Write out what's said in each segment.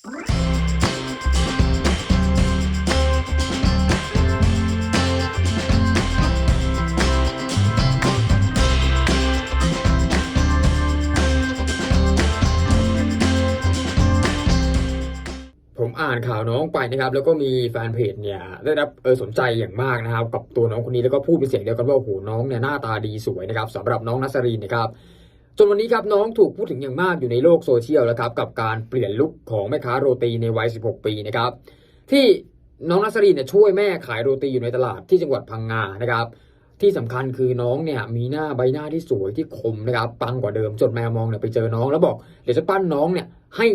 ผมอ่านข่าวน้องไปนะครับ แล้วก็มีแฟนเพจเนี่ยได้รับเออสนใจอย่างมากนะครับ กับตัวน้องคนนี้แล้วก็พูดเป็นเสียงเดียวกันว่าโอ้โหน้องเนี่ยหน้าตาดีสวยนะครับสำหรับน้องนัสรีนนะครับ จนวันนี้ครับน้องถูกพูดถึงอย่างมากอยู่ในโลกโซเชียลแล้วครับกับการเปลี่ยนลุคของแม่ค้าโรตีในวัย 16 ปีนะครับที่น้องนัสรีนเนี่ยช่วยแม่ขายโรตีอยู่ในตลาดที่จังหวัดพังงานะครับที่สำคัญคือน้องเนี่ยมีหน้าใบหน้าที่สวยที่คมนะครับปังกว่าเดิมจนแมวมองเนี่ยไปเจอน้องแล้วบอกเดี๋ยวจะปั้นน้องเนี่ยให้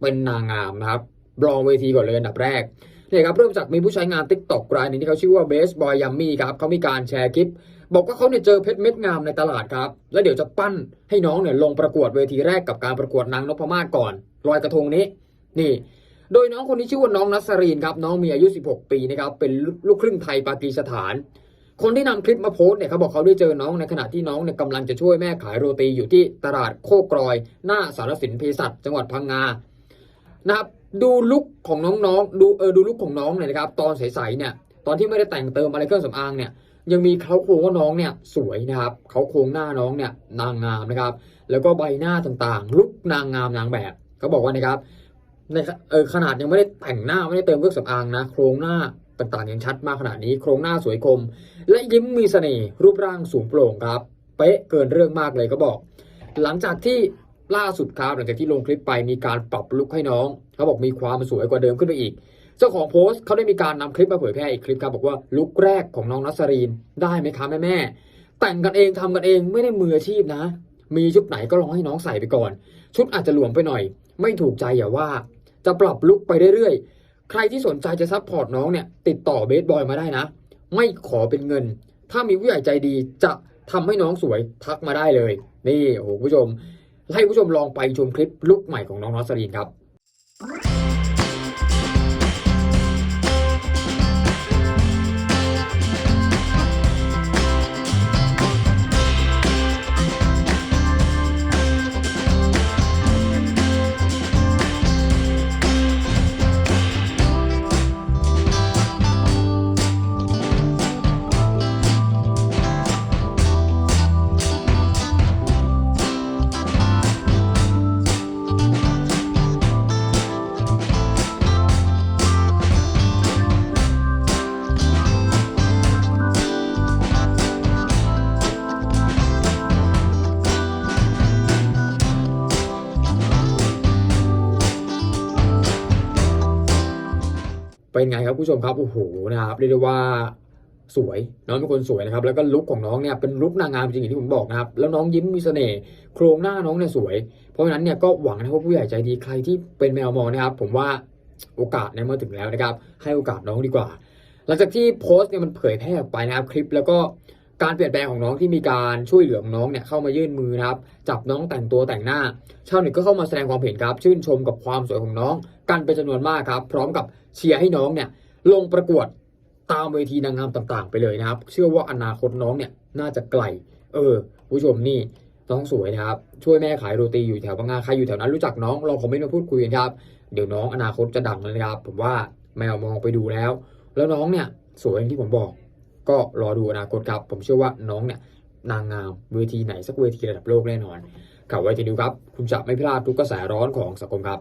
เป็นนางงามนะครับรองเวทีก่อนเลยอันดับแรกเนี่ยครับเริ่มจากมีผู้ใช้งาน t ิ k t o k รายหนึ่งที่เขาชื่อว่าเบสบอยยัมมี่ครับเขามีการแชร์คลิป บอกว่าเขาเนี่ยเจอเพชรเม็ดงามในตลาดครับ แล้วเดี๋ยวจะปั้นให้น้องเนี่ยลงประกวดเวทีแรกกับการประกวดนางนพมาศก่อนลอยกระทงนี้ นี่ โดยน้องคนนี้ชื่อว่าน้องนัสรีนครับ น้องมีอายุ 16 ปีนะครับเป็นลูกครึ่งไทยปากีสถาน คนที่นำคลิปมาโพสต์เนี่ยเขาบอกเขาได้เจอน้องในขณะที่น้องเนี่ยกำลังจะช่วยแม่ขายโรตีอยู่ที่ตลาดโคกรอย หน้าสารสินเภสัชจังหวัดพังงานะครับดูลุคของน้องๆ ดูเออดูลุคของน้องเนี่ยนะครับ ตอนใสๆเนี่ย ตอนที่ไม่ได้แต่งเติมอะไรเครื่องสำอางเนี่ย ยังมีเขาโครงว่าน้องเนี่ยสวยนะครับเขาโครงหน้าน้องเนี่ยนางงามนะครับ แล้วก็ใบหน้าต่างๆ ลุกนางงามนางแบบเขาบอกว่านะครับในเออขนาดยังไม่ได้แต่งหน้าไม่ได้เติมเครื่องสำอางนะโครงหน้าต่างๆยังชัดมากขนาดนี้ โครงหน้าสวยคม และยิ้มมีเสน่ห์รูปร่างสูงโปร่งครับ เป๊ะเกินเรื่องมากเลยก็บอก หลังจากที่ ล่าสุดครับหลังจากที่ลงคลิปไปมีการปรับลุคให้น้องเขาบอกมีความสวยกว่าเดิมขึ้นไปอีก เจ้าของโพสต์เขาได้มีการนำคลิปมาเผยแพร่อีกคลิปครับบอกว่าลุคแรกของน้องนัสรีนได้ไหมคะแม่แม่แต่งกันเองทำกันเองไม่ได้มืออาชีพนะ มีชุดไหนก็ลองให้น้องใส่ไปก่อน ชุดอาจจะหลวมไปหน่อย ไม่ถูกใจอย่าว่า จะปรับลุคไปเรื่อยๆใครที่สนใจจะซัพพอร์ตน้องเนี่ยติดต่อเบสบอยมาได้นะ ไม่ขอเป็นเงิน ถ้ามีผู้ใหญ่ใจดีจะทำให้น้องสวยทักมาได้เลย นี่โอ้โหคุณผู้ชม ให้ผู้ชมลองไปชมคลิปลุกใหม่ของน้องนอสรีนครับ เป็นไงครับผู้ชมครับโอ้โหนะครับเรียกได้ว่าสวยน้องเป็นคนสวยนะครับ แล้วก็ลุคของน้องเนี่ยเป็นลุคนางงามจริงอย่างที่ผมบอกนะครับ แล้วน้องยิ้มมีเสน่ห์โครงหน้าน้องเนี่ยสวย เพราะฉะนั้นเนี่ยก็หวังนะครับว่าผู้ใหญ่ใจดีใครที่เป็นแมวมองนะครับ ผมว่าโอกาสเนี่ยมาถึงแล้วนะครับ ให้โอกาสน้องดีกว่า หลังจากที่โพสต์เนี่ยมันเผยแพร่ออกไปนะครับคลิปแล้วก็ การเปลี่ยนแปลงของน้องที่มีการช่วยเหลือของน้องเนี่ยเข้ามายื่นมือนะครับ จับน้องแต่งตัวแต่งหน้า ชาวเน็ตก็เข้ามาแสดงความเห็นครับ ชื่นชมกับความสวยของน้อง กันเป็นจำนวนมากครับ พร้อมกับเชียร์ให้น้องเนี่ยลงประกวดตามเวทีนางงามต่างๆ ไปเลยนะครับ เชื่อว่าอนาคตน้องเนี่ยน่าจะไกล เออ ผู้ชมนี่น้องสวยนะครับ ช่วยแม่ขายโรตีอยู่แถวบางนาใครอยู่แถวนั้นรู้จักน้องลองคอมเมนต์มาพูดคุยกันครับ เดี๋ยวน้องอนาคตจะดังเลยนะครับ ผมว่าแมวมองไปดูแล้ว แล้วน้องเนี่ยสวยอย่างที่ผมบอก ก็รอดูอนาคตครับ ผมเชื่อว่าน้องเนี่ยนางงามเวทีไหนสักเวทีระดับโลกแน่นอนข่าวไว้ทีเดูครับ คุณจะไม่พลาดทุกกระแสร้อนของสังคมครับ